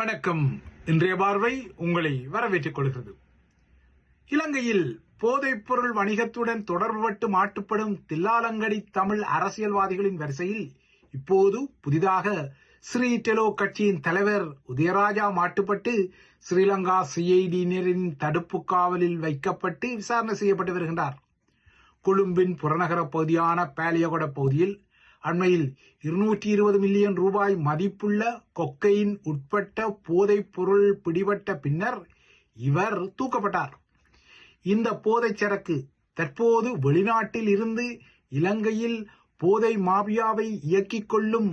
வணக்கம். இன்றைய பார்வை உங்களை வரவேற்றுக் கொள்கிறது. இலங்கையில் போதைப்பொருள் வணிகத்துடன் தொடர்புபட்டு மாட்டுப்படும் தில்லாலங்கடி தமிழ் அரசியல்வாதிகளின் வரிசையில் இப்போது புதிதாக ஸ்ரீ டெலோ கட்சியின் தலைவர் உதயராஜா மாட்டுப்பட்டு ஸ்ரீலங்கா சிஐடியினரின் தடுப்பு காவலில் வைக்கப்பட்டு விசாரணை செய்யப்பட்டு வருகின்றார். கொழும்பின் புறநகர பகுதியான பேலியகொட பகுதியில் அண்மையில் இருநூற்றி இருபது மில்லியன் ரூபாய் மதிப்புள்ள கொக்கையின் உட்பட்ட போதைப் பொருள் பிடிபட்ட பின்னர் இவர் தூக்கப்பட்டார். இந்த போதைச் சரக்கு தற்போது வெளிநாட்டில் இருந்து இலங்கையில் போதை மாபியாவை இயக்கிக் கொள்ளும்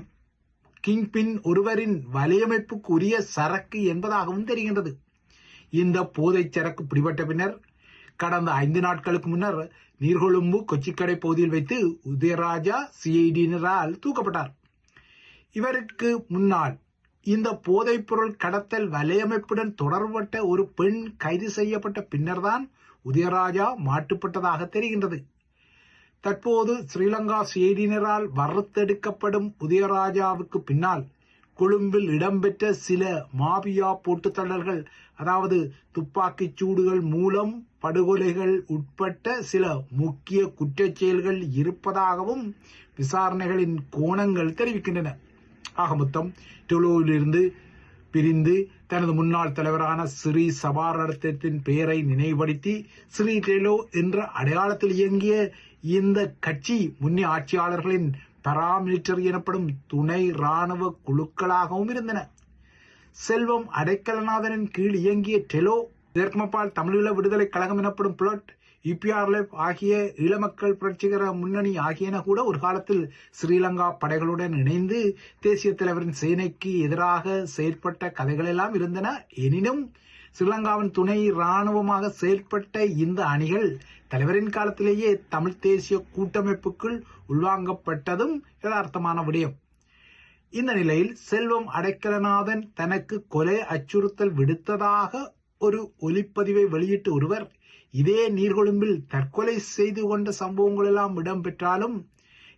கிங்பின் ஒருவரின் வலையமைப்புக்குரிய சரக்கு என்பதாகவும் தெரிகின்றது. இந்த போதைச் சரக்கு பிடிபட்ட பின்னர் கடந்த ஐந்து நாட்களுக்கு முன்னர் நீர்கொழும்பு கொச்சிக்கடை பகுதியில் வைத்து உதயராஜா சிஐடியினரால் தூக்கப்பட்டார். இவருக்கு முன்னால் இந்த போதைப்பொருள் கடத்தல் வலையமைப்புடன் தொடர்பட்ட ஒரு பெண் கைது செய்யப்பட்ட பின்னர்தான் உதயராஜா மாட்டுப்பட்டதாக தெரிகின்றது. தற்போது ஸ்ரீலங்கா சிஐடியினரால் வறுத்தெடுக்கப்படும் உதயராஜாவுக்கு பின்னால் கொழும்பில் இடம்பெற்ற சில மாபியா போட்டுத்தள்ளல்கள் அதாவது துப்பாக்கிச் சூடுகள் மூலம் படுகொலைகள் உட்பட்ட சில முக்கிய குற்றச் செயல்கள் இருப்பதாகவும் விசாரணைகளின் கோணங்கள் தெரிவிக்கின்றன. ஆக மொத்தம் டுலோவிலிருந்து பிரிந்து தனது முன்னாள் தலைவரான ஸ்ரீ சபாரத்தின் பெயரை நினைவுபடுத்தி ஸ்ரீ டெலோ என்ற அடையாளத்தில் இயங்கிய இந்த கட்சி முன்னே ஆட்சியாளர்களின் பராமிலிட்டரி எனப்படும் துணை ராணுவ குழுக்களாகவும் இருந்தன. செல்வம் அடைக்கலநாதனின் கீழ் இயங்கிய டெலோ இதற்குமப்பால் தமிழீழ விடுதலை கழகம் எனப்படும் புலட் இபிஆர்எஃப் ஆகிய ஈழமக்கள் புரட்சிகர முன்னணி ஆகியன கூட ஒரு காலத்தில் ஸ்ரீலங்கா படைகளுடன் இணைந்து தேசிய தலைவரின் சேனைக்கு எதிராக செயற்பட்ட கதைகள் எல்லாம் இருந்தன. எனினும் ஸ்ரீலங்காவின் துணை இராணுவமாக செயல்பட்ட இந்த அணிகள் தலைவரின் காலத்திலேயே தமிழ் தேசிய கூட்டமைப்புக்குள் உள்வாங்கப்பட்டதும் யதார்த்தமான விடயம். இந்த நிலையில் செல்வம் அடைக்கலநாதன் தனக்கு கொலை அச்சுறுத்தல் விடுத்ததாக ஒரு ஒலிப்பதிவை வெளியிட்டு ஒருவர் இதே நீர்கொழும்பில் தற்கொலை செய்து கொண்ட சம்பவங்கள் எல்லாம் இடம்பெற்றாலும்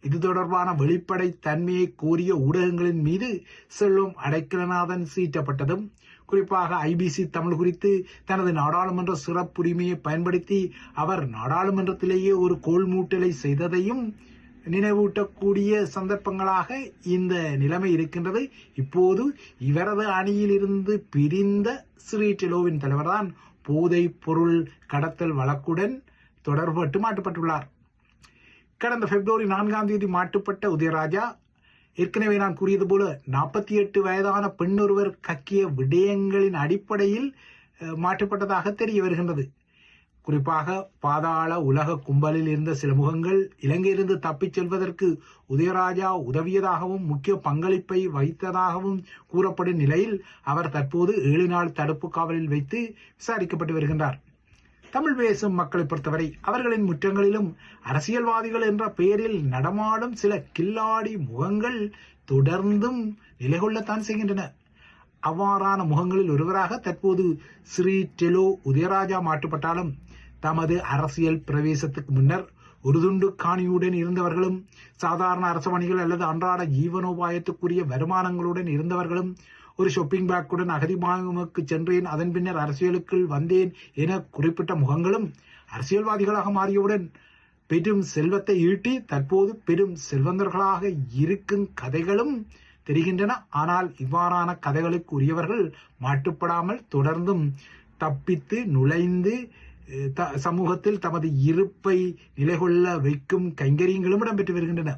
இது தொடர்பான வெளிப்படை தன்மையை கூறிய ஊடகங்களின் மீது செல்வம் அடைக்கலநாதன் சீட்டப்பட்டதும் குறிப்பாக ஐபிசி தமிழ் குறித்து தனது நாடாளுமன்ற சிறப்புரிமையை பயன்படுத்தி அவர் நாடாளுமன்றத்திலேயே ஒரு கோல்மூட்டலை செய்ததையும் நினைவூட்டக்கூடிய சந்தர்ப்பங்களாக இந்த நிலைமை இருக்கின்றது. இப்போது இவரது அணியில் இருந்து பிரிந்த ஸ்ரீ டெலோவின் தலைவர்தான் போதை பொருள் கடத்தல் வழக்குடன் தொடர்பட்டு மாட்டப்பட்டுள்ளார் கடந்த பிப்ரவரி நான்காம் தேதி மாட்டுப்பட்ட உதயராஜா ஏற்கனவே நான் கூறியது போல நாற்பத்தி எட்டு வயதான பெண்ணொருவர் கக்கிய விடயங்களின் அடிப்படையில் மாற்றப்பட்டதாக தெரிய வருகின்றது. குறிப்பாக பாதாள உலக கும்பலில் இருந்த சில முகங்கள் இலங்கையிலிருந்து தப்பிச் செல்வதற்கு உதயராஜா உதவியதாகவும் முக்கிய பங்களிப்பை வைத்ததாகவும் கூறப்படும் நிலையில் அவர் தற்போது ஏழு நாள் தடுப்பு காவலில் வைத்து விசாரிக்கப்பட்டு வருகின்றார். தமிழ் பேசும் மக்களை பொறுத்தவரை அவர்களின் முற்றங்களிலும் அரசியல்வாதிகள் என்ற பெயரில் நடமாடும் சில கில்லாடி முகங்கள் தொடர்ந்தும் நிலை கொள்ளத்தான் செய்கின்றன. அவ்வாறான முகங்களில் ஒருவராக தற்போது ஸ்ரீ டெலோ உதயராஜா மாட்டுப்பட்டாலும் தமது அரசியல் பிரவேசத்துக்கு முன்னர் உருதுண்டு காணியுடன் இருந்தவர்களும் சாதாரண அரசு பணிகள் அல்லது அன்றாட ஜீவனோபாயத்துக்குரிய வருமானங்களுடன் இருந்தவர்களும் ஒரு ஷாப்பிங் பேக்குடன் அகதிமாமுக்கு சென்றேன். அதன் பின்னர் அரசியலுக்குள் வந்தேன் என குறிப்பிட்ட முகங்களும் அரசியல்வாதிகளாக மாறியவுடன் பெரும் செல்வத்தை ஈட்டி தற்போது பெரும் செல்வந்தர்களாக இருக்கும் கதைகளும் தெரிகின்றன. ஆனால் இவ்வாறான கதைகளுக்கு உரியவர்கள் மாட்டுப்படாமல் தொடர்ந்தும் தப்பித்து நுழைந்து சமூகத்தில் தமது இருப்பை நிலைகொள்ள வைக்கும் கைங்கரியங்களும் இடம்பெற்று வருகின்றன.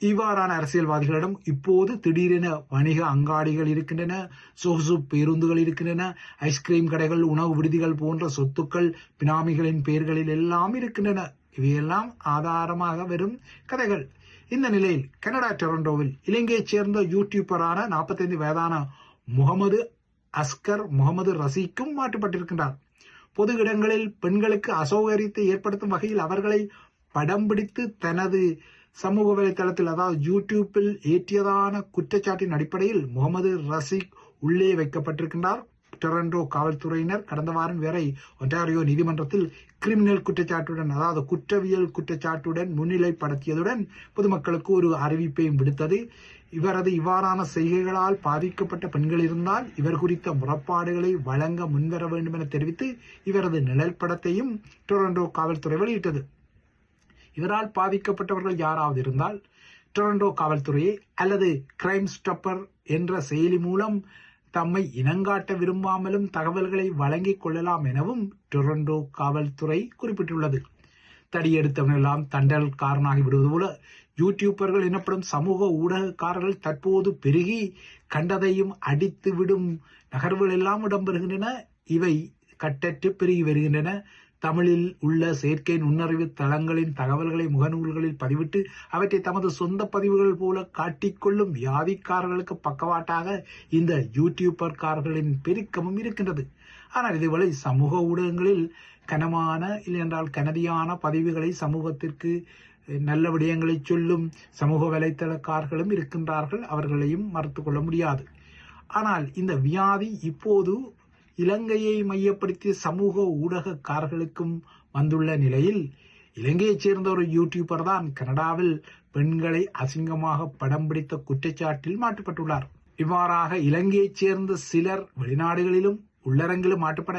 இவ்வாறான அரசியல்வாதிகளிடம் இப்போது திடீரென வணிக அங்காடிகள் இருக்கின்றன சொகுசு பேருந்துகள் இருக்கின்றன ஐஸ்கிரீம் கடைகள் உணவு விடுதிகள் போன்ற சொத்துக்கள் பினாமிகளின் பெயர்களில் எல்லாம் இருக்கின்றன. இவையெல்லாம் ஆதாரமாக வரும் கதைகள். இந்த நிலையில் கனடா டொரண்டோவில் இலங்கையைச் சேர்ந்த யூடியூபரான நாற்பத்தைந்து வயதான முகமது அஸ்கர் முகமது ரசீக்கும் மாற்றப்பட்டிருக்கின்றார். பொது இடங்களில் பெண்களுக்கு அசௌகரியத்தை ஏற்படுத்தும் வகையில் அவர்களை படம் பிடித்து தனது சமூக வலைதளத்தில் அதாவது யூடியூப்பில் ஏற்றியதான குற்றச்சாட்டின் அடிப்படையில் முகமது ரசீக் உள்ளே வைக்கப்பட்டிருக்கின்றார். டொரண்டோ காவல்துறையினர் கடந்த வாரம் வரை ஒன்டாரியோ நீதிமன்றத்தில் கிரிமினல் குற்றச்சாட்டுடன் அதாவது குற்றவியல் குற்றச்சாட்டுடன் முன்னிலைப்படுத்தியதுடன் பொதுமக்களுக்கு ஒரு அறிவிப்பையும் விடுத்தது. இவரது இவ்வாறான செய்கைகளால் பாதிக்கப்பட்ட பெண்கள் இருந்தால் இவர் குறித்த முறப்பாடுகளை வழங்க முன்வர வேண்டும் என தெரிவித்து இவரது நிழல் படத்தையும் டொரண்டோ காவல்துறை வெளியிட்டது. இவரால் பாதிக்கப்பட்டவர்கள் யாராவது இருந்தால் டொரண்டோ காவல்துறையை அல்லது கிரைம் ஸ்டப்பர் என்ற செயலி மூலம் தம்மை இனங்காட்ட விரும்பாமலும் தகவல்களை வழங்கிக் கொள்ளலாம் எனவும் டொரண்டோ காவல்துறை குறிப்பிட்டுள்ளது. தடியெடுத்தவனெல்லாம் தண்டல் காரணாகி விடுவது போல யூடியூபர்கள் எனப்படும் சமூக ஊடகக்காரர்கள் தற்போது பெருகி கண்டதையும் அடித்து விடும் நகர்வுகள் எல்லாம் இடம்பெறுகின்றன. இவை கட்டற்று பெருகி வருகின்றன. தமிழில் உள்ள செயற்கை நுண்ணறிவு தளங்களின் தகவல்களை முகநூல்களில் பதிவிட்டு அவற்றை தமது சொந்த பதிவுகள் போல காட்டிக்கொள்ளும் வியாதிக்காரர்களுக்கு பக்கவாட்டாக இந்த யூடியூபர்காரர்களின் பெருக்கமும் இருக்கின்றது. ஆனால் இதுவரை சமூக ஊடகங்களில் கனமான இல்லையென்றால் கனதியான பதிவுகளை சமூகத்திற்கு நல்ல விடயங்களை சொல்லும் சமூக வலைத்தளக்காரர்களும் இருக்கின்றார்கள். அவர்களையும் மறுத்து கொள்ள முடியாது. ஆனால் இந்த வியாதி இப்போது இலங்கையை மையப்படுத்திய சமூக ஊடகக்காரர்களுக்கும் வந்துள்ள நிலையில் இலங்கையைச் சேர்ந்த ஒரு யூடியூபர் தான் கனடாவில் பெண்களை அசிங்கமாக படம் பிடித்த குற்றச்சாட்டில் மாற்றப்பட்டுள்ளார். இவ்வாறாக இலங்கையைச் சேர்ந்த சிலர் வெளிநாடுகளிலும் உள்ளரங்கிலும் மாட்டுப்பட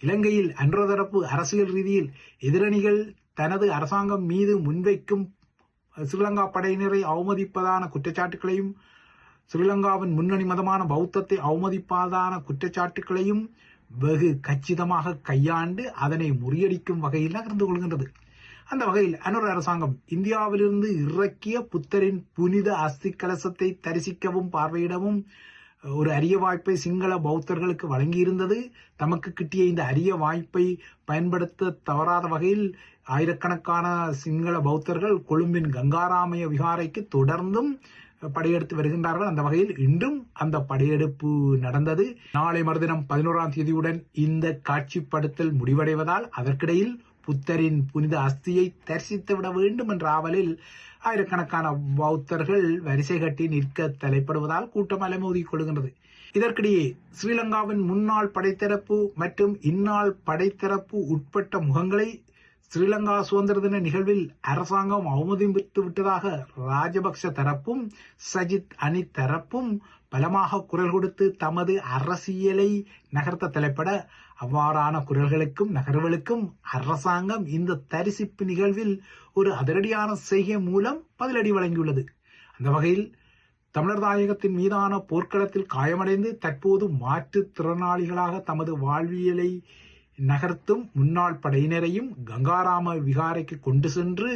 இலங்கையில் அன்றோ தரப்பு அரசியல் ரீதியில் எதிரணிகள் தனது அரசாங்கம் மீது முன்வைக்கும் ஸ்ரீலங்கா படையினரை அவமதிப்பதான குற்றச்சாட்டுகளையும் ஸ்ரீலங்காவின் முன்னணி மதமான பௌத்தத்தை அவமதிப்பதான குற்றச்சாட்டுகளையும் வெகு கச்சிதமாக கையாண்டு அதனை முறியடிக்கும் வகையில் நகர்ந்து கொள்கின்றது. அந்த வகையில் அனுர அரசாங்கம் இந்தியாவிலிருந்து இறக்கிய புத்தரின் புனித அஸ்தி கலசத்தை தரிசிக்கவும் பார்வையிடவும் ஒரு அரிய வாய்ப்பை சிங்கள பௌத்தர்களுக்கு வழங்கியிருந்தது. தமக்கு கிட்டிய இந்த அரிய வாய்ப்பை பயன்படுத்த தவறாத வகையில் ஆயிரக்கணக்கான சிங்கள பௌத்தர்கள் கொழும்பின் கங்காராமய விகாரைக்கு தொடர்ந்தும் படையெடுத்து வருகின்றார்கள். அந்த வகையில் இன்றும் அந்த படையெடுப்பு நடந்தது. நாளை மறுதினம் பதினோராம் தேதியுடன் இந்த காட்சிப்படுத்தல் முடிவடைவதால் அதற்கிடையில் புத்தரின் புனித அஸ்தியை தரிசித்து விட வேண்டும் என்ற ஆவலில் ஆயிரக்கணக்கான பௌத்தர்கள் வரிசை கட்டி நிற்க தலைப்படுவதால் கூட்டம் அலைமோதி கொள்கின்றது. இதற்கிடையே ஸ்ரீலங்காவின் முன்னாள் படைத்தரப்பு மற்றும் இந்நாள் படைத்தரப்பு உட்பட்ட முகங்களை ஸ்ரீலங்கா சுதந்திர தின நிகழ்வில் அரசாங்கம் அவமதித்து விட்டதாக ராஜபக்ச தரப்பும் சஜித் அணி தரப்பும் பலமாக குரல் கொடுத்து தமது அரசியலை நகர்த்த தலைப்பட அவ்வாறான குரல்களுக்கும் நகர்வுகளுக்கும் அரசாங்கம் இந்த தரிசிப்பு நிகழ்வில் ஒரு அதிரடியான செய்கை மூலம் பதிலடி வழங்கியுள்ளது. அந்த வகையில் தமிழர் தாயகத்தின் மீதான போர்க்களத்தில் காயமடைந்து தற்போது மாற்றுத்திறனாளிகளாக தமது வாழ்வியலை நகர்த்தும் முன்னாள் படையினரையும் கங்காராம விகாரைக்கு கொண்டு சென்று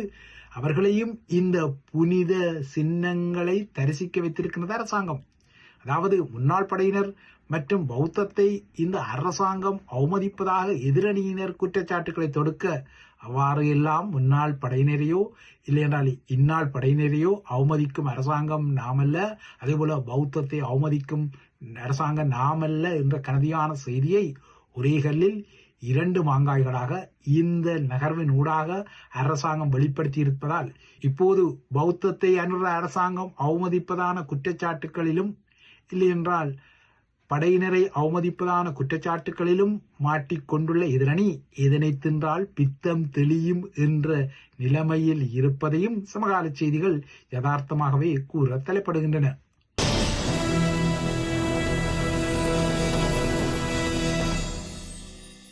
அவர்களையும் இந்த புனித சின்னங்களை தரிசிக்க வைத்திருக்கிறது அரசாங்கம். அதாவது முன்னாள் படையினர் மற்றும் பௌத்தத்தை இந்த அரசாங்கம் அவமதிப்பதாக எதிரணியினர் குற்றச்சாட்டுகளை தொடுக்க அவ்வாறு எல்லாம் முன்னாள் படையினரையோ இல்லையென்றால் இந்நாள் படையினரையோ அவமதிக்கும் அரசாங்கம் நாமல்ல அதே போல பௌத்தத்தை அவமதிக்கும் அரசாங்கம் நாமல்ல என்ற கனதியான செய்தியை ஒரே கல்லில் இரண்டு மாங்காய்களாக இந்த நகர்வின் ஊடாக அரசாங்கம் வெளிப்படுத்தி இருப்பதால் இப்போது பௌத்தத்தை அனுற அரசாங்கம் அவமதிப்பதான குற்றச்சாட்டுகளிலும் இல்லையென்றால் படையினரை அவமதிப்பதான குற்றச்சாட்டுகளிலும் மாட்டிக்கொண்டுள்ள எதிரணி எதனை தின்றால் பித்தம் தெளியும் என்ற நிலைமையில் இருப்பதையும் சமகால செய்திகள் யதார்த்தமாகவே கூற தலைப்படுகின்றன.